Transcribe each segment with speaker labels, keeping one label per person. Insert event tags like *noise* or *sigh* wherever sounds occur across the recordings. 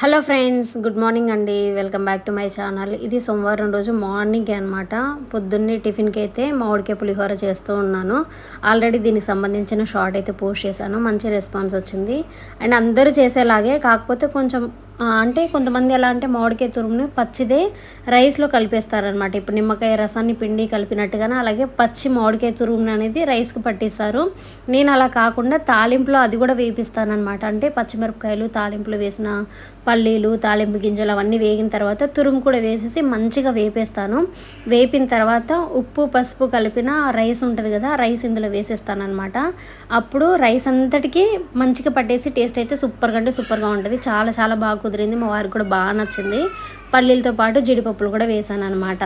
Speaker 1: Hello friends good morning అండి. Welcome back to my channel. ఇది సోమవారం రోజు మార్నింగ్ అనమాట పొద్దున్నే టిఫిన్కి అయితే మామిడికాయ పులిహోర చేస్తూ ఉన్నాను. ఆల్రెడీ దీనికి సంబంధించిన షార్ట్ అయితే పోస్ట్ చేశాను. మంచి రెస్పాన్స్ వచ్చింది. అండ్ అందరూ చేసేలాగే కాకపోతే కొంచెం అంటే కొంతమంది ఎలా అంటే మామిడికాయ తురుముని పచ్చిదే రైస్లో కలిపేస్తారనమాట ఇప్పుడు నిమ్మకాయ రసాన్ని పిండి కలిపినట్టుగానే అలాగే పచ్చి మామిడికాయ తురుముని అనేది రైస్కి పట్టిస్తారు. నేను అలా కాకుండా తాలింపులో అది కూడా వేపిస్తానమాట అంటే పచ్చిమిరపకాయలు తాలింపులో వేసిన పల్లీలు తాలింపు గింజలు అవన్నీ వేగిన తర్వాత తురుము కూడా వేసేసి మంచిగా వేపేస్తాను. వేపిన తర్వాత ఉప్పు పసుపు కలిపిన రైస్ ఉంటుంది కదా రైస్ ఇందులో వేసేస్తానమాట అప్పుడు రైస్ అంతటికి మంచిగా పట్టేసి టేస్ట్ అయితే సూపర్గా అంటే సూపర్గా ఉంటుంది. చాలా చాలా బాగా కుదిరింది మా వారికి కూడా బాగా నచ్చింది. పల్లీలతో పాటు జీడిపప్పులు కూడా వేసాను అనమాట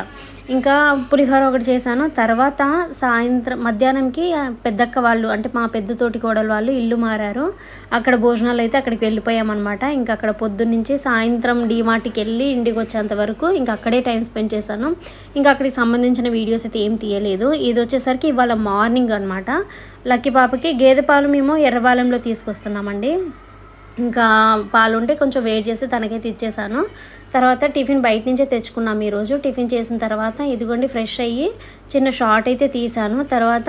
Speaker 1: ఇంకా పులిహోర ఒకటి చేశాను. తర్వాత సాయంత్రం మధ్యాహ్నంకి పెద్దక్క వాళ్ళు అంటే మా పెద్ద తోటి కోడలు వాళ్ళు ఇల్లు మారారు. అక్కడ భోజనాలు అయితే అక్కడికి వెళ్ళిపోయామన్నమాట ఇంకా అక్కడ పొద్దున్నుంచి సాయంత్రం డీమార్ట్కి వెళ్ళి ఇంటికి వచ్చేంత వరకు ఇంకా అక్కడే టైం స్పెండ్ చేశాను. ఇంకా అక్కడికి సంబంధించిన వీడియోస్ అయితే ఏం తీయలేదు. ఇది వచ్చేసరికి ఇవాళ మార్నింగ్ అనమాట లక్కీ పాపకి గేదె పాలు మేము ఎర్రబాలెంలో తీసుకొస్తున్నామండి. ఇంకా పాలు ఉంటే కొంచెం వెయిట్ చేసి తనకైతే ఇచ్చేసాను తర్వాత టిఫిన్ బయట నుంచే తెచ్చుకున్నాం ఈరోజు. టిఫిన్ చేసిన తర్వాత ఇదిగోండి ఫ్రెష్ అయ్యి చిన్న షార్ట్ అయితే తీసాను తర్వాత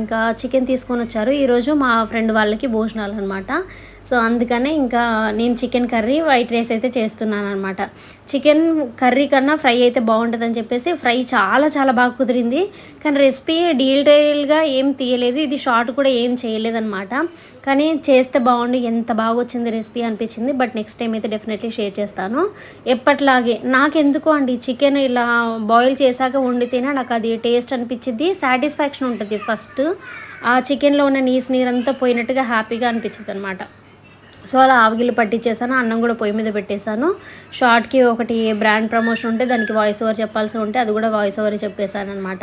Speaker 1: ఇంకా చికెన్ తీసుకొని వచ్చారు. ఈరోజు మా ఫ్రెండ్ వాళ్ళకి భోజనాలు అనమాట సో అందుకనే ఇంకా నేను చికెన్ కర్రీ వైట్ రైస్ అయితే చేస్తున్నాను అనమాట చికెన్ కర్రీ కన్నా ఫ్రై అయితే బాగుంటుందని చెప్పేసి ఫ్రై చాలా చాలా బాగా కుదిరింది. కానీ రెసిపీ డీటెయిల్గా ఏం తీయలేదు. ఇది షార్ట్ కూడా ఏం చేయలేదన్నమాట. కానీ చేస్తే బాగుండి ఎంత బాగా వచ్చింది రెసిపీ అనిపించింది. బట్ నెక్స్ట్ టైం అయితే డెఫినెట్లీ షేర్ చేస్తాను. ఎప్పట్లాగే నాకెందుకు అండి చికెన్ ఇలా బాయిల్ చేశాక వండితేనే నాకు అది టేస్ట్ అనిపించింది సాటిస్ఫాక్షన్ ఉంటుంది ఫస్ట్. ఆ చికెన్లో ఉన్న నీస్ నీరంతా పోయినట్టుగా హ్యాపీగా అనిపించింది అనమాట సో అలా ఆవగిల్లు పట్టించేసాను అన్నం కూడా పొయ్యి మీద పెట్టేశాను. షార్ట్కి ఒకటి బ్రాండ్ ప్రమోషన్ ఉంటే దానికి వాయిస్ ఓవర్ చెప్పాల్సి ఉంటే అది కూడా వాయిస్ ఓవర్ చెప్పేశాను అనమాట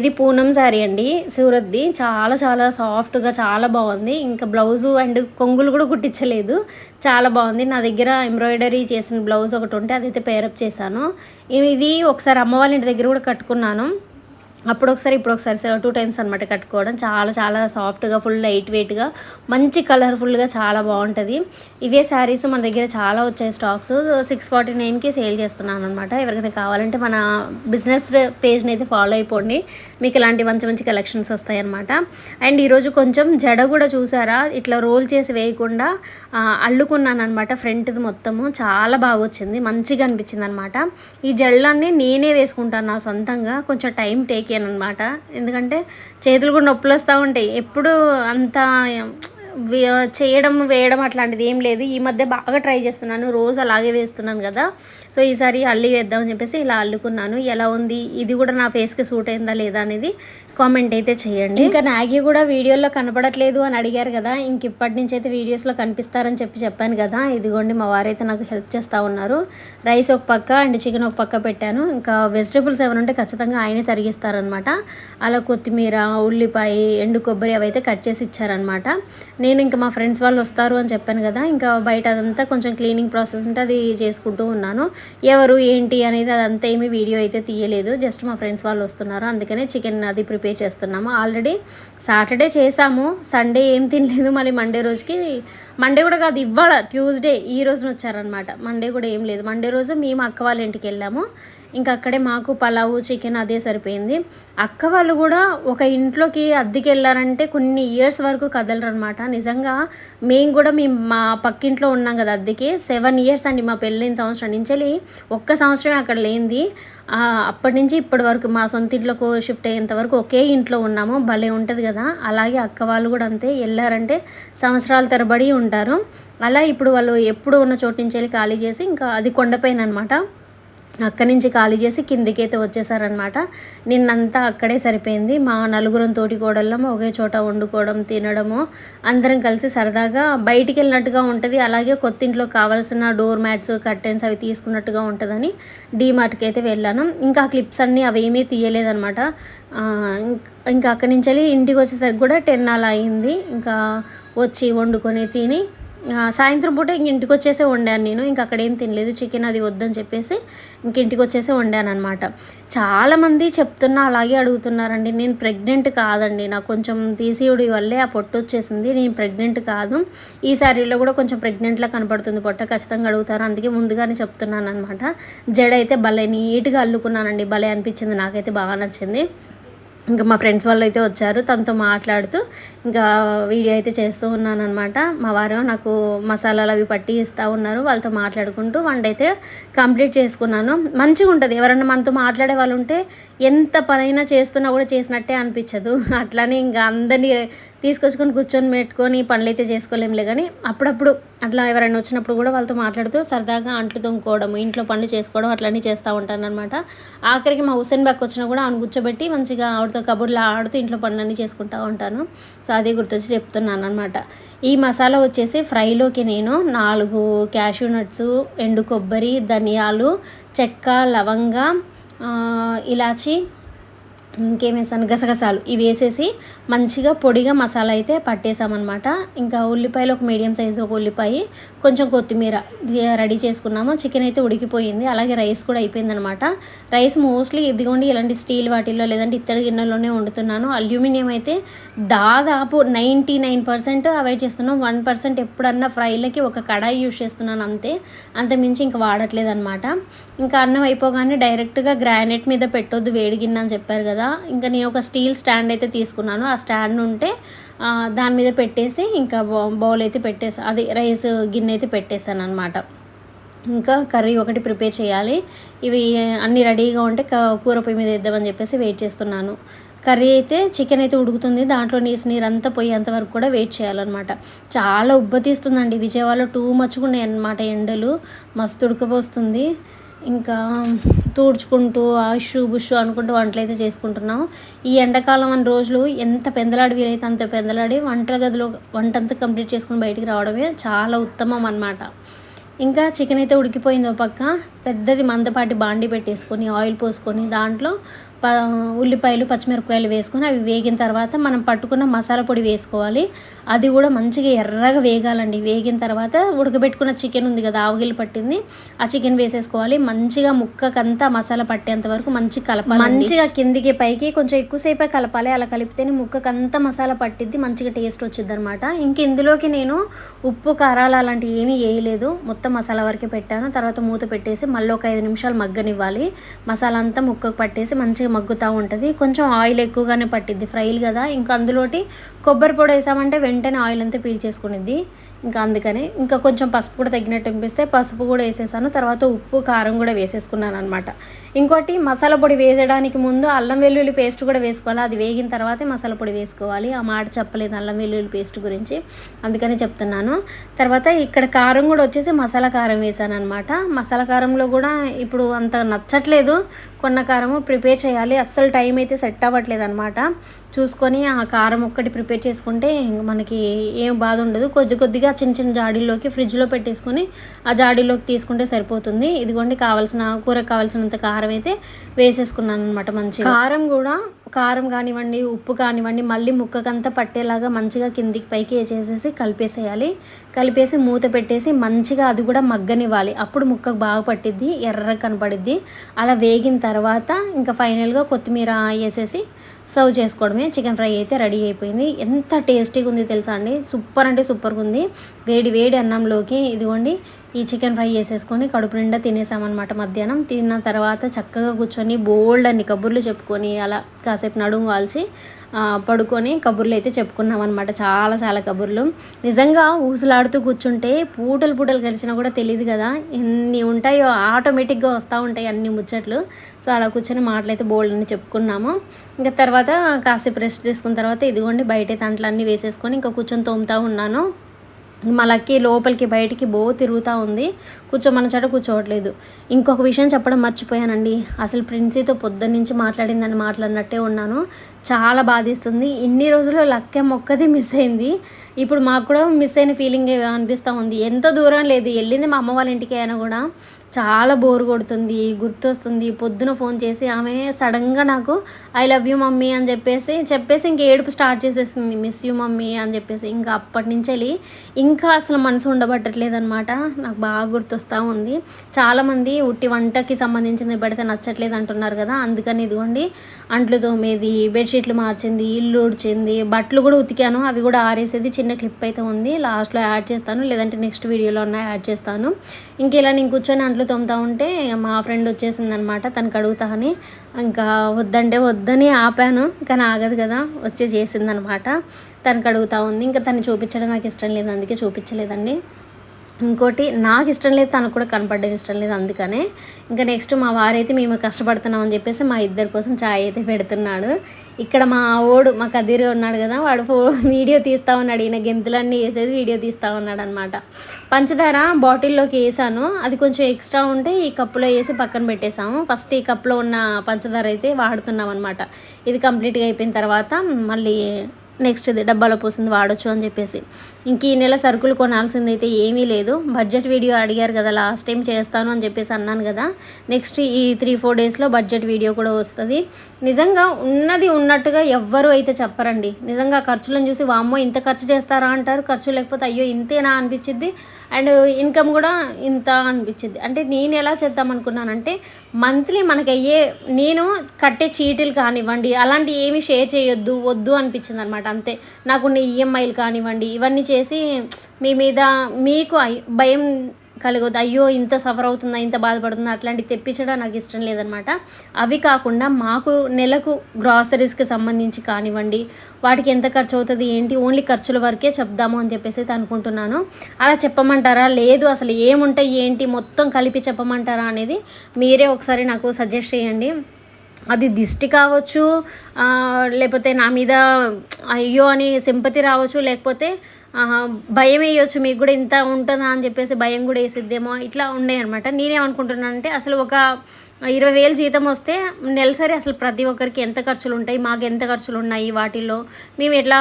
Speaker 1: ఇది పూనం శారీ అండి సూరత్ది. చాలా చాలా సాఫ్ట్గా చాలా బాగుంది. ఇంకా బ్లౌజు అండ్ కొంగులు కూడా కుట్టించలేదు. చాలా బాగుంది. నా దగ్గర ఎంబ్రాయిడరీ చేసిన బ్లౌజ్ ఒకటి ఉంటే అదైతే పేరప్ చేశాను. ఇది ఒకసారి అమ్మ వాళ్ళ ఇంటి దగ్గర కూడా కట్టుకున్నాను. అప్పుడు ఒకసారి ఇప్పుడు ఒకసారి టూ టైమ్స్ అనమాట కట్టుకోవడం. చాలా చాలా సాఫ్ట్గా ఫుల్ లైట్ వెయిట్గా మంచి కలర్ఫుల్గా చాలా బాగుంటుంది ఇవే శారీస్ మన దగ్గర చాలా వచ్చాయి స్టాక్స్. సిక్స్ ఫార్టీ నైన్కి సేల్ చేస్తున్నాను అనమాట ఎవరికైనా కావాలంటే మన బిజినెస్ పేజ్ని అయితే ఫాలో అయిపోండి. మీకు ఇలాంటి మంచి మంచి కలెక్షన్స్ వస్తాయన్నమాట అండ్ ఈరోజు కొంచెం జడ కూడా చూసారా? ఇట్లా రోల్ చేసి వేయకుండా అల్లుకున్నానమాట అల్లుకున్నాను అనమాట ఫ్రంట్ది మొత్తము. చాలా బాగా వచ్చింది. మంచిగా అనిపించింది అనమాట ఈ జడలన్నీ నేనే వేసుకుంటాను నా సొంతంగా. కొంచెం టైం టేక్ అనమాట. ఎందుకంటే చేతులు కూడా నొప్పులు వస్తూ ఉంటాయి. ఎప్పుడు అంత చేయడం వేయడం అట్లాంటిది ఏం లేదు. ఈ మధ్య బాగా ట్రై చేస్తున్నాను. రోజు అలాగే వేస్తున్నాను కదా. సో ఈసారి అల్లి వేద్దామని చెప్పేసి ఇలా అల్లుకున్నాను. ఎలా ఉంది? ఇది కూడా నా ఫేస్కి సూట్ అయిందా లేదా అనేది కామెంట్ అయితే చేయండి. ఇంకా నాగి కూడా వీడియోలో కనపడట్లేదు అని అడిగారు కదా. ఇంక ఇప్పటి నుంచి అయితే వీడియోస్లో కనిపిస్తారని చెప్పి చెప్పాను కదా. ఇదిగోండి మా వారైతే నాకు హెల్ప్ చేస్తూ ఉన్నారు. రైస్ ఒక పక్క అండ్ చికెన్ ఒక పక్క పెట్టాను. ఇంకా వెజిటేబుల్స్ ఏమైనా ఉంటే ఖచ్చితంగా ఆయనే తరిగిస్తారనమాట అలా కొత్తిమీర ఉల్లిపాయ ఎండు కొబ్బరి అవైతే కట్ చేసి ఇచ్చారనమాట నేను ఇంకా మా ఫ్రెండ్స్ వాళ్ళు వస్తారు అని చెప్పాను కదా ఇంకా బయట అదంతా కొంచెం క్లీనింగ్ ప్రాసెస్ ఉంటే అది చేసుకుంటూ ఉన్నాను. ఎవరు ఏంటి అనేది అదంతా ఏమీ వీడియో అయితే తీయలేదు. జస్ట్ మా ఫ్రెండ్స్ వాళ్ళు వస్తున్నారు అందుకనే చికెన్ అది ప్రిపేర్ చేస్తున్నాము. ఆల్రెడీ సాటర్డే చేసాము సండే ఏం తినలేదు. మళ్ళీ మండే రోజుకి మండే కూడా కాదు ఇవాళ ట్యూస్డే ఈ రోజున వచ్చారనమాట మండే కూడా ఏం లేదు. మండే రోజు మేము అక్క వాళ్ళ ఇంటికి వెళ్ళాము. ఇంకా అక్కడే మాకు పలావు చికెన్ అదే సరిపోయింది. అక్క వాళ్ళు కూడా ఒక ఇంట్లోకి అద్దెకి వెళ్ళారంటే కొన్ని ఇయర్స్ వరకు కదలరు అనమాట నిజంగా మేము కూడా మేము మా పక్కింట్లో ఉన్నాం కదా అద్దెకి. సెవెన్ ఇయర్స్ అండి మా పెళ్ళైన సంవత్సరం నుంచి వెళ్ళి ఒక్క సంవత్సరమే అక్కడ లేనిది. అప్పటి నుంచి ఇప్పటి వరకు మా సొంత ఇంట్లోకి షిఫ్ట్ అయ్యేంత వరకు ఒకే ఇంట్లో ఉన్నాము. భలే ఉంటుంది కదా. అలాగే అక్క వాళ్ళు కూడా అంతే వెళ్ళారంటే సంవత్సరాల తరబడి ఉంటారు. అలా ఇప్పుడు వాళ్ళు ఎప్పుడు ఉన్న చోటు నుంచి వెళ్ళి ఖాళీ చేసి ఇంకా అది కొండపైన అనమాట అక్కడి నుంచి ఖాళీ చేసి కిందికి అయితే వచ్చేసారనమాట నిన్నంతా అక్కడే సరిపోయింది. మా నలుగురం తోటి కోడళ్ళం ఒకే చోట వండుకోవడం తినడము అందరం కలిసి సరదాగా బయటికి వెళ్ళినట్టుగా ఉంటుంది. అలాగే కొత్త ఇంట్లో కావాల్సిన డోర్ మ్యాట్స్ కర్టెన్స్ అవి తీసుకున్నట్టుగా ఉంటుందని డీమార్ట్కి అయితే వెళ్ళాను. ఇంకా క్లిప్స్ అన్నీ అవి ఏమీ తీయలేదనమాట ఇంకా అక్కడి నుంచి వెళ్ళి ఇంటికి వచ్చేసరికి కూడా టెన్ అలా అయింది. ఇంకా వచ్చి వండుకొని తిని సాయంత్రం పూట ఇంక ఇంటికి వచ్చేసే వండాను నేను. ఇంక అక్కడ ఏం తినలేదు. చికెన్ అది వద్దని చెప్పేసి ఇంక ఇంటికి వచ్చేసే వండాను అనమాట చాలామంది చెప్తున్నా అలాగే అడుగుతున్నారండి. నేను ప్రెగ్నెంట్ కాదండి. నాకు కొంచెం పీసీఓడి వల్లే ఆ పొట్టు వచ్చేసింది. నేను ప్రెగ్నెంట్ కాదు. ఈ శారీలో కూడా కొంచెం ప్రెగ్నెంట్లా కనపడుతుంది పొట్ట. ఖచ్చితంగా అడుగుతారు. అందుకే ముందుగానే చెప్తున్నాను అనమాట జడ అయితే భలే నీట్గా అల్లుకున్నానండి. భలే అనిపించింది. నాకైతే బాగా నచ్చింది. ఇంకా మా ఫ్రెండ్స్ వాళ్ళు అయితే వచ్చారు తనతో మాట్లాడుతూ ఇంకా వీడియో అయితే చేస్తూ ఉన్నాను అనమాట మా వారు నాకు మసాలాలు అవి పట్టి ఇస్తూ ఉన్నారు వాళ్ళతో మాట్లాడుకుంటూ వంట అయితే కంప్లీట్ చేసుకున్నాను. మంచిగా ఉంటుంది ఎవరన్నా మనతో మాట్లాడే వాళ్ళు ఉంటే ఎంత పనైనా చేస్తున్నా కూడా చేసినట్టే అనిపించదు. *laughs* అట్లానే ఇంకా అందరినీ తీసుకొచ్చుకొని కూర్చొని పెట్టుకొని పనులు అయితే చేసుకోలేములే కానీ అప్పుడప్పుడు అట్లా ఎవరైనా వచ్చినప్పుడు కూడా వాళ్ళతో మాట్లాడుతూ సరదాగా అంట్లు తొమ్ముకోవడం ఇంట్లో పనులు చేసుకోవడం అట్లనే చేస్తూ ఉంటాననమాట ఆఖరికి మా హుసేన్ బ్యాక్ వచ్చినా కూడా ఆమె కూర్చోబెట్టి మంచిగా ఆవిడతో కబుర్లు ఆడుతూ ఇంట్లో పనులన్నీ చేసుకుంటూ ఉంటాను. సో అదే గుర్తొచ్చి చెప్తున్నాను అనమాట ఈ మసాలా వచ్చేసి ఫ్రైలోకి నేను నాలుగు క్యాషూ నట్స్ ఎండు కొబ్బరి ధనియాలు చెక్క లవంగ ఇలాచి ఇంకేం వేసాను గసగసాలు ఇవి వేసేసి మంచిగా పొడిగా మసాలా అయితే పట్టేసామన్నమాట. ఇంకా ఉల్లిపాయలు ఒక మీడియం సైజు ఒక ఉల్లిపాయ కొంచెం కొత్తిమీర రెడీ చేసుకున్నాము. చికెన్ అయితే ఉడికిపోయింది. అలాగే రైస్ కూడా అయిపోయిందనమాట రైస్ మోస్ట్లీ ఇదిగోండి ఇలాంటి స్టీల్ వాటిల్లో లేదంటే ఇత్తడి గిన్నెలోనే వండుతున్నాను. అల్యూమినియం అయితే దాదాపు నైంటీ నైన్ పర్సెంట్ అవాయిడ్ చేస్తున్నాను వన్ పర్సెంట్ ఎప్పుడన్నా ఫ్రైలకి ఒక కడాయి యూస్ చేస్తున్నాను అంతే. అంత మించి ఇంకా వాడట్లేదు అనమాట ఇంకా అన్నం అయిపోగానే డైరెక్ట్గా గ్రానైట్ మీద పెట్టొద్దు వేడి గిన్నె అని చెప్పారు కదా ఇంకా నేను ఒక స్టీల్ స్టాండ్ అయితే తీసుకున్నాను. ఆ స్టాండ్ ఉంటే దాని మీద పెట్టేసి ఇంకా బౌ- బౌల్ అయితే పెట్టేసి అది రైస్ గిన్నె అయితే పెట్టేశాను అనమాట ఇంకా కర్రీ ఒకటి ప్రిపేర్ చేయాలి. ఇవి అన్నీ రెడీగా ఉంటే కూర పొయ్యి మీద వేద్దామని చెప్పేసి వెయిట్ చేస్తున్నాను. కర్రీ అయితే చికెన్ అయితే ఉడుకుతుంది. దాంట్లో నీసు నీరు అంతా పోయేంత వరకు కూడా వెయిట్ చేయాలన్నమాట. చాలా ఉబ్బతీస్తుందండి. విజయవాడలో టూ మచ్చుగా ఉన్నాయి అన్నమాట ఎండలు. మస్తు ఉడకపోస్తుంది. ఇంకా తూడ్చుకుంటూ ఆషు బుషు అనుకుంటూ వంటలు అయితే చేసుకుంటున్నాం ఈ ఎండాకాలం అన్ని రోజులు ఎంత పెందలాడి వీలైతే అంత పెందలాడి వంటల గదిలో వంట అంతా కంప్లీట్ చేసుకుని బయటికి రావడమే చాలా ఉత్తమం అన్నమాట. ఇంకా చికెన్ అయితే ఉడికిపోయింది ఒక పక్క. పెద్దది మందపాటి బాండి పెట్టేసుకొని ఆయిల్ పోసుకొని దాంట్లో ప ఉల్లిపాయలు పచ్చిమిరపకాయలు వేసుకొని అవి వేగిన తర్వాత మనం పట్టుకున్న మసాలా పొడి వేసుకోవాలి. అది కూడా మంచిగా ఎర్రగా వేగాలండి. వేగిన తర్వాత ఉడకబెట్టుకున్న చికెన్ ఉంది కదా ఆవగిల్లు పట్టింది. ఆ చికెన్ వేసేసుకోవాలి. మంచిగా ముక్కకంతా మసాలా పట్టేంత వరకు మంచి కలపాలి మంచిగా కిందికి పైకి కొంచెం ఎక్కువసేపే కలపాలి. అలా కలిపితేనే ముక్కకంతా మసాలా పట్టిద్ది మంచిగా టేస్ట్ వచ్చింది అనమాట ఇంక ఇందులోకి నేను ఉప్పు కారాలు అలాంటివి ఏమీ వేయలేదు. మొత్తం మసాలా వరకే పెట్టాను. తర్వాత మూత పెట్టేసి మళ్ళీ ఒక ఐదు నిమిషాలు మగ్గనివ్వాలి. మసాలా అంతా ముక్కకు పట్టేసి మంచిగా మగ్గుతూ ఉంటుంది. కొంచెం ఆయిల్ ఎక్కువగానే పట్టిద్ది. ఫ్రైలు కదా. ఇంకా అందులోటి కొబ్బరి పొడి వేసామంటే వెంటనే ఆయిల్ అంతా పీల్చేసుకునిద్ది. ఇంకా అందుకని ఇంకా కొంచెం పసుపు కూడా తగ్గినట్టు అనిపిస్తే పసుపు కూడా వేసేసాను. తర్వాత ఉప్పు కారం కూడా వేసేసుకున్నాను అనమాట ఇంకోటి మసాలా పొడి వేసేయడానికి ముందు అల్లం వెల్లుల్లి పేస్ట్ కూడా వేసుకోవాలి. అది వేగిన తర్వాతే మసాలా పొడి వేసుకోవాలి. ఆ మాట చెప్పలేదు అల్లం వెల్లుల్లి పేస్ట్ గురించి. అందుకని చెప్తున్నాను. తర్వాత ఇక్కడ కారం కూడా వచ్చేసి మసాలా కారం వేసాను అనమాట మసాలా కారంలో కూడా ఇప్పుడు అంత నచ్చట్లేదు. కొన్న కారము ప్రిపేర్ చేయాలి. అస్సలు టైం అయితే సెట్ అవ్వట్లేదు అనమాట చూసుకొని ఆ కారం ఒక్కటి ప్రిపేర్ చేసుకుంటే మనకి ఏం బాధ ఉండదు. కొద్ది కొద్దిగా చిన్న చిన్న జాడీల్లోకి ఫ్రిడ్జ్లో పెట్టేసుకొని ఆ జాడీలోకి తీసుకుంటే సరిపోతుంది. ఇదిగోండి కావాల్సిన కూరకు కావాల్సినంత కారం అయితే వేసేసుకున్నాను అనమాట మంచిగా. కారం కూడా కారం కానివ్వండి ఉప్పు కానివ్వండి మళ్ళీ ముక్కకంతా పట్టేలాగా మంచిగా కిందికి పైకి వేసేసేసి కలిపేసేయాలి. కలిపేసి మూత పెట్టేసి మంచిగా అది కూడా మగ్గనివ్వాలి. అప్పుడు ముక్కకు బాగా పట్టిద్ది ఎర్ర కనపడిద్ది. అలా వేగిన తర్వాత ఇంకా ఫైనల్గా కొత్తిమీర వేసేసి సర్వ్ చేసుకోవడమే. చికెన్ ఫ్రై అయితే రెడీ అయిపోయింది. ఎంత టేస్టీగా ఉంది తెలుసా అండి? సూపర్ అంటే సూపర్గా ఉంది వేడి వేడి అన్నంలోకి ఇదిగోండి ఈ చికెన్ ఫ్రై చేసేసుకొని కడుపు నిండా తినేసామన్నమాట మధ్యాహ్నం. తిన్న తర్వాత చక్కగా కూర్చొని బోల్డ్ అన్ని కబుర్లు చెప్పుకొని అలా కాసేపు నడుము వాల్చి పడుకొని కబుర్లు అయితే చెప్పుకున్నాం అనమాట చాలా చాలా కబుర్లు. నిజంగా ఊసులాడుతూ కూర్చుంటే పూటలు పూటలు గడిచినా కూడా తెలియదు కదా. ఎన్ని ఉంటాయో ఆటోమేటిక్గా వస్తూ ఉంటాయి అన్ని ముచ్చట్లు. సో అలా కూర్చొని మాటలైతే బోల్డ్ అని చెప్పుకున్నాము. ఇంకా తర్వాత కాసేపు రెస్ట్ తీసుకున్న తర్వాత ఇదిగోండి బయట తంట్లు అన్నీ వేసేసుకొని ఇంకా కూర్చొని తోముతూ ఉన్నాను. మా లోపలికి బయటికి బో తిరుగుతూ ఉంది. కూర్చోమని చోట కూర్చోవట్లేదు. ఇంకొక విషయం చెప్పడం మర్చిపోయానండి. అసలు ప్రిన్సీతో పొద్దున్న నుంచి మాట్లాడిందని మాట్లాడినట్టే ఉన్నాను. చాలా బాధిస్తుంది. ఇన్ని రోజులు లక్కే మొక్కది మిస్ అయింది. ఇప్పుడు మాకు కూడా మిస్ అయిన ఫీలింగ్ అనిపిస్తూ ఉంది. ఎంతో దూరం లేదు. వెళ్ళింది మా అమ్మ వాళ్ళ ఇంటికి అయినా కూడా. చాలా బోర్ కొడుతుంది గుర్తొస్తుంది. పొద్దున ఫోన్ చేసి ఆమె సడన్గా నాకు ఐ లవ్ యూ మమ్మీ అని చెప్పేసి చెప్పేసి ఇంక ఏడుపు స్టార్ట్ చేసేసింది. మిస్ యూ మమ్మీ అని చెప్పేసి ఇంకా అప్పటి నుంచి వెళ్ళి ఇంకా అసలు మనసు ఉండబట్టట్లేదు అనమాట నాకు బాగా గుర్తొస్తూ ఉంది. చాలామంది ఉట్టి వంటకి సంబంధించింది పెడితే నచ్చట్లేదు అంటున్నారు కదా. అందుకని ఇదిగోండి అంట్లు తోమేది బెడ్షీట్లు మార్చింది ఇల్లు ఉడిచింది బట్టలు కూడా ఉతికాను. అవి కూడా ఆరేసేది చిన్న క్లిప్ అయితే ఉంది. లాస్ట్లో యాడ్ చేస్తాను. లేదంటే నెక్స్ట్ వీడియోలో ఉన్న యాడ్ చేస్తాను. ఇంక ఇలా నేను కూర్చొని అంట్లు తోముతా ఉంటే మా ఫ్రెండ్ వచ్చేసిందనమాట. తనకు అడుగుతా అని. ఇంకా వద్దంటే వద్దని ఆపాను కానీ ఆగదు కదా వచ్చి చేసిందనమాట. తనకు అడుగుతా ఉంది. ఇంకా తను చూపించడం నాకు ఇష్టం లేదు అందుకే చూపించలేదండి. ఇంకోటి నాకు ఇష్టం లేదు తనకు కూడా కనపడడం ఇష్టం లేదు అందుకనే. ఇంకా నెక్స్ట్ మా వారైతే మేము కష్టపడుతున్నాం అని చెప్పేసి మా ఇద్దరి కోసం ఛాయ్ అయితే పెడుతున్నాడు. ఇక్కడ మా ఓడు మా కదిరి ఉన్నాడు కదా వాడు వీడియో తీస్తా ఉన్నాడు. ఈయన గెంతులన్నీ వేసేది వీడియో తీస్తా ఉన్నాడు అనమాట పంచదార బాటిల్లోకి వేసాను. అది కొంచెం ఎక్స్ట్రా ఉంటే ఈ కప్పులో వేసి పక్కన పెట్టేసాము ఫస్ట్ ఈ కప్లో ఉన్న పంచదార అయితే వాడుతున్నాం అనమాట ఇది కంప్లీట్గా అయిపోయిన తర్వాత మళ్ళీ నెక్స్ట్ ఇది డబ్బాలో పోసింది వాడచ్చు అని చెప్పేసి. ఇంక ఈ నెల సరుకులు కొనాల్సింది అయితే ఏమీ లేదు. బడ్జెట్ వీడియో అడిగారు కదా లాస్ట్ టైం చేస్తాను అని చెప్పేసి అన్నాను కదా. నెక్స్ట్ ఈ త్రీ ఫోర్ డేస్లో బడ్జెట్ వీడియో కూడా వస్తుంది. నిజంగా ఉన్నది ఉన్నట్టుగా ఎవ్వరూ అయితే చెప్పరండి. నిజంగా ఖర్చులను చూసి వామ్మో ఇంత ఖర్చు చేస్తారా? అంటారు. ఖర్చు లేకపోతే అయ్యో ఇంతేనా? అనిపించింది అండ్ ఇన్కమ్ కూడా ఇంత అనిపించింది అంటే నేను ఎలా చేద్దాం అనుకున్నానంటే మంత్లీ మనకి అయ్యే నేను కట్టే చీటీలు కానివ్వండి అలాంటి ఏమి షేర్ చేయొద్దు వద్దు అనిపించింది అనమాట అంతే. నాకున్న ఈఎంఐలు కానివ్వండి ఇవన్నీ చేసి మీ మీద మీకు భయం కలగదు అయ్యో ఇంత సఫర్ అవుతుందా ఇంత బాధపడుతుందా అట్లాంటివి తెప్పించడం నాకు ఇష్టం లేదనమాట. అవి కాకుండా మాకు నెలకు గ్రాసరీస్కి సంబంధించి కానివ్వండి వాటికి ఎంత ఖర్చు అవుతుంది ఏంటి ఓన్లీ ఖర్చుల వరకే చెప్దాము అని చెప్పేసి అనుకుంటున్నాను. అలా చెప్పమంటారా? లేదు అసలు ఏముంటాయి ఏంటి మొత్తం కలిపి చెప్పమంటారా అనేది మీరే ఒకసారి నాకు సజెస్ట్ చేయండి. అది దిష్టి కావచ్చు లేకపోతే నా మీద అయ్యో అని సింపతి రావచ్చు లేకపోతే భయం వేయొచ్చు మీకు కూడా ఇంత ఉంటుందా అని చెప్పేసి భయం కూడా వేసిద్దేమో ఇట్లా ఉండే అనమాట నేనేమనుకుంటున్నానంటే అసలు ఒక ఇరవై వేలు జీతం వస్తే నెలసరి అసలు ప్రతి ఒక్కరికి ఎంత ఖర్చులు ఉంటాయి మాకు ఎంత ఖర్చులు ఉన్నాయి వాటిల్లో మేము ఎట్లా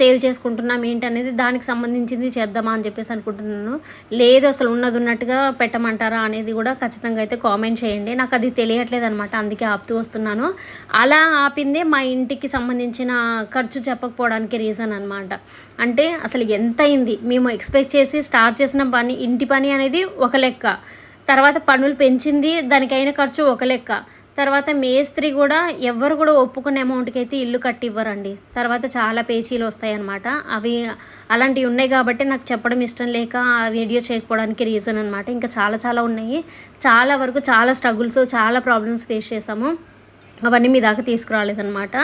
Speaker 1: సేవ్ చేసుకుంటున్నాం ఏంటనేది దానికి సంబంధించింది చేద్దామా అని చెప్పేసి అనుకుంటున్నాను. లేదు అసలు ఉన్నది ఉన్నట్టుగా పెట్టమంటారా అనేది కూడా ఖచ్చితంగా అయితే కామెంట్ చేయండి. నాకు అది తెలియట్లేదు అనమాట అందుకే ఆపుతూ వస్తున్నాను. అలా ఆపిందే మా ఇంటికి సంబంధించిన ఖర్చు చెప్పకపోవడానికి రీజన్ అనమాట అంటే అసలు ఎంత అయింది మేము ఎక్స్పెక్ట్ చేసి స్టార్ట్ చేసిన పని ఇంటి పని అనేది ఒక లెక్క. తర్వాత పనులు పెంచింది దానికైన ఖర్చు ఒక లెక్క. తర్వాత మేస్త్రి కూడా ఎవరు కూడా ఒప్పుకునే అమౌంట్కి అయితే ఇల్లు కట్టివ్వరండి. తర్వాత చాలా పేచీలు వస్తాయి అన్నమాట అవి అలాంటివి ఉన్నాయి కాబట్టి నాకు చెప్పడం ఇష్టం లేక ఆ వీడియో చేయకపోవడానికి రీజన్ అనమాట ఇంకా చాలా చాలా ఉన్నాయి. చాలా వరకు చాలా స్ట్రగుల్స్ చాలా ప్రాబ్లమ్స్ ఫేస్ చేసాము అవన్నీ మీ దాకా తీసుకురాలేదనమాట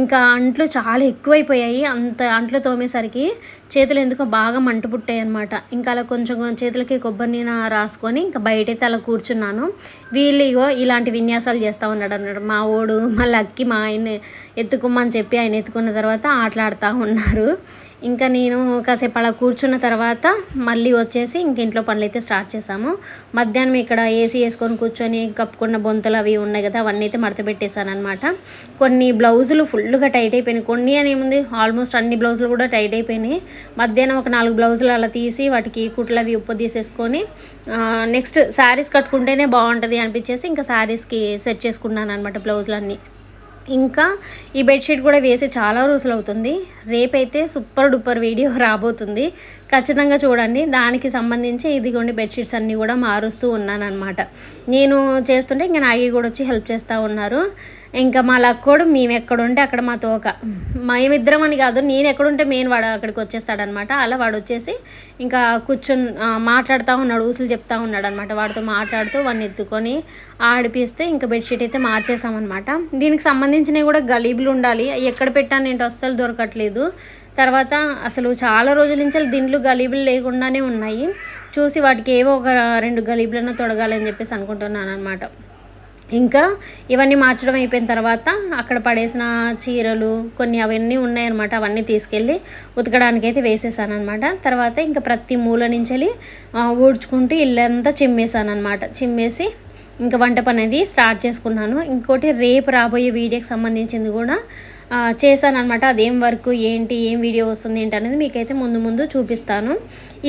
Speaker 1: ఇంకా అంట్లు చాలా ఎక్కువైపోయాయి. అంత అంట్లు తోమేసరికి చేతులు ఎందుకో బాగా మంట పుట్టాయి అనమాట ఇంకా అలా కొంచెం చేతులకి కొబ్బరి నీన రాసుకొని ఇంకా బయటైతే అలా కూర్చున్నాను. వీళ్ళు ఇగో ఇలాంటి విన్యాసాలు చేస్తూ ఉన్నాడు అన్నాడు. మా ఓడు మా లక్కి మా ఆయన ఎత్తుకోమని చెప్పి ఆయన ఎత్తుకున్న తర్వాత ఆటలాడుతూ ఉన్నారు. ఇంకా నేను కాసేపు అలా కూర్చున్న తర్వాత మళ్ళీ వచ్చేసి ఇంక ఇంట్లో పనులు అయితే స్టార్ట్ చేసాము మధ్యాహ్నం ఇక్కడ ఏసీ వేసుకొని కూర్చొని కప్పుకున్న బొంతలు అవి ఉన్నాయి కదా అవన్నీ అయితే మడత పెట్టేశాను అనమాట కొన్ని బ్లౌజులు ఫుల్గా టైట్ అయిపోయినాయి. కొన్ని అనేముంది ఆల్మోస్ట్ అన్ని బ్లౌజులు కూడా టైట్ అయిపోయినాయి. మధ్యాహ్నం ఒక నాలుగు బ్లౌజులు అలా తీసి వాటికి కుట్లు అవి ఉప్పు తీసేసుకొని నెక్స్ట్ శారీస్ కట్టుకుంటేనే బాగుంటుంది అనిపించేసి ఇంకా శారీస్కి సెట్ చేసుకున్నాను అనమాట బ్లౌజులు అన్నీ ఇంకా ఈ బెడ్షీట్ కూడా వేసి చాలా రోజులు అవుతుంది రేపైతే సూపర్ డూపర్ వీడియో *laughs* రాబోతుంది. ఖచ్చితంగా చూడండి. దానికి సంబంధించి ఇదిగోండి బెడ్షీట్స్ అన్నీ కూడా మారుస్తూ ఉన్నానమాట నేను చేస్తుంటే ఇంకా నాగి కూడా వచ్చి హెల్ప్ చేస్తూ ఉన్నారు. ఇంకా మా లక్కోడు మేము ఎక్కడుంటే అక్కడ మా తోక. మేమిద్దరం అని కాదు నేను ఎక్కడుంటే మెయిన్ వాడు అక్కడికి వచ్చేస్తాడనమాట అలా వాడు వచ్చేసి ఇంకా కూర్చొని మాట్లాడుతూ ఉన్నాడు ఊసులు చెప్తా ఉన్నాడు అనమాట వాడితో మాట్లాడుతూ వాడిని ఎత్తుకొని ఆడిపిస్తే ఇంకా బెడ్షీట్ అయితే మార్చేసామన్నమాట దీనికి సంబంధించినవి కూడా గలీబులు ఉండాలి. ఎక్కడ పెట్టాను ఏంటో అస్సలు దొరకట్లేదు. తర్వాత అసలు చాలా రోజుల నుంచి దిండ్లు గలీబులు లేకుండానే ఉన్నాయి. చూసి వాటికి ఏవో ఒక రెండు గలీబులను తొడగాలని చెప్పేసి అనుకుంటున్నాను అనమాట ఇంకా ఇవన్నీ మార్చడం అయిపోయిన తర్వాత అక్కడ పడేసిన చీరలు కొన్ని అవన్నీ ఉన్నాయన్నమాట. అవన్నీ తీసుకెళ్ళి ఉతకడానికి అయితే వేసేసాను అనమాట తర్వాత ఇంకా ప్రతి మూల నుంచి వెళ్ళి ఊడ్చుకుంటూ ఇల్లంతా చిమ్మేసాను అనమాట చిమ్మేసి ఇంకా వంట పని అనేది స్టార్ట్ చేసుకున్నాను. ఇంకోటి రేపు రాబోయే వీడియోకి సంబంధించింది కూడా చేశాను అనమాట అదేం వర్క్ ఏంటి ఏం వీడియో వస్తుంది ఏంటి అనేది మీకైతే ముందు ముందు చూపిస్తాను.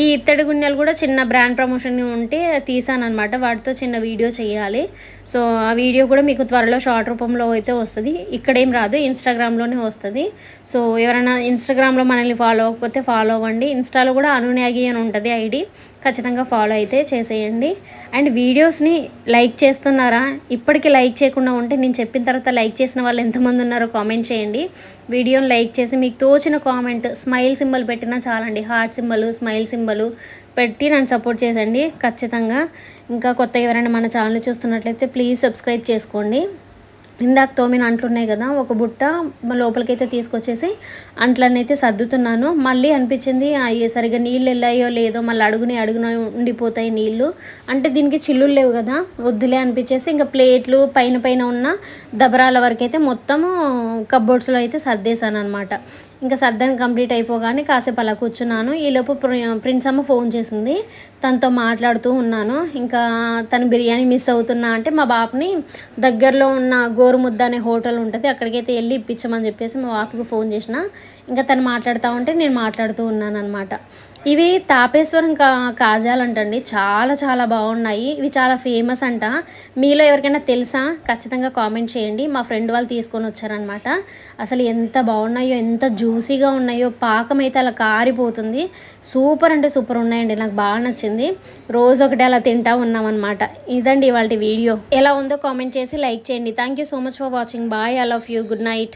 Speaker 1: ఈ ఇత్తడి గుండెలు కూడా చిన్న బ్రాండ్ ప్రమోషన్ ఉంటే తీసాను అనమాట వాటితో చిన్న వీడియో చేయాలి. సో ఆ వీడియో కూడా మీకు త్వరలో షార్ట్ రూపంలో అయితే వస్తుంది. ఇక్కడేం రాదు ఇన్స్టాగ్రామ్లోనే వస్తుంది. సో ఎవరైనా ఇన్స్టాగ్రామ్లో మనల్ని ఫాలో అవ్వకపోతే ఫాలో అవ్వండి. ఇన్స్టాలో కూడా అనున్యాగి అని ఉంటుంది ఐడి. ఖచ్చితంగా ఫాలో అయితే చేసేయండి. అండ్ వీడియోస్ని లైక్ చేస్తున్నారా? ఇప్పటికీ లైక్ చేయకుండా ఉంటే నేను చెప్పిన తర్వాత లైక్ చేసిన వాళ్ళు ఎంతమంది ఉన్నారో కామెంట్ చేయండి. వీడియోని లైక్ చేసి మీకు తోచిన కామెంట్ స్మైల్ సింబల్ పెట్టినా చాలండి. హార్ట్ సింబల్ స్మైల్ సింబల్ పెట్టి నన్ను సపోర్ట్ చేసండి ఖచ్చితంగా. ఇంకా కొత్తగా ఎవరైనా మన ఛానల్ చూస్తున్నట్లయితే ప్లీజ్ సబ్స్క్రైబ్ చేసుకోండి. ఇందాక తోమిన అంట్లున్నాయి కదా ఒక బుట్ట లోపలికైతే తీసుకొచ్చేసి అంట్లనైతే సర్దుతున్నాను. మళ్ళీ అనిపించింది అయ్యే సరిగా నీళ్ళు వెళ్ళాయో లేదో మళ్ళీ అడుగుని అడుగున ఉండిపోతాయి నీళ్ళు. అంటే దీనికి చిల్లులు లేవు కదా వద్దులే అనిపించేసి ఇంకా ప్లేట్లు పైన పైన ఉన్న దబరాల వరకు అయితే మొత్తము కబ్బోర్డ్స్లో అయితే సర్దేశాను అనమాట ఇంకా సర్దని కంప్లీట్ అయిపోగానే కాసేపు అలా కూర్చున్నాను. ఈలోపు ప్రిన్స్ అమ్మ ఫోన్ చేసింది. తనతో మాట్లాడుతూ ఉన్నాను. ఇంకా తను బిర్యానీ మిస్ అవుతున్నా అంటే మా బాబుని దగ్గరలో ఉన్న గోరుముద్ద అనే హోటల్ ఉంటుంది అక్కడికైతే వెళ్ళి ఇప్పించమని చెప్పేసి మా బాపుకి ఫోన్ చేసిన. ఇంకా తను మాట్లాడుతూ ఉంటే నేను మాట్లాడుతూ ఉన్నాను అనమాట ఇవి తాపేశ్వరం కా కాజాలంటండి. చాలా చాలా బాగున్నాయి. ఇవి చాలా ఫేమస్ అంట. మీలో ఎవరికైనా తెలుసా? ఖచ్చితంగా కామెంట్ చేయండి. మా ఫ్రెండ్ వాళ్ళు తీసుకొని వచ్చారనమాట అసలు ఎంత బాగున్నాయో ఎంత జ్యూసీగా ఉన్నాయో పాకం అయితే అలా కారిపోతుంది. సూపర్ అంటే సూపర్ ఉన్నాయండి నాకు బాగా నచ్చింది. రోజు ఒకటి అలా తింటా ఉన్నామన్నమాట. ఇదండి ఇవాళ వీడియో. ఎలా ఉందో కామెంట్ చేసి లైక్ చేయండి. Thank you so much for watching bye I love you good night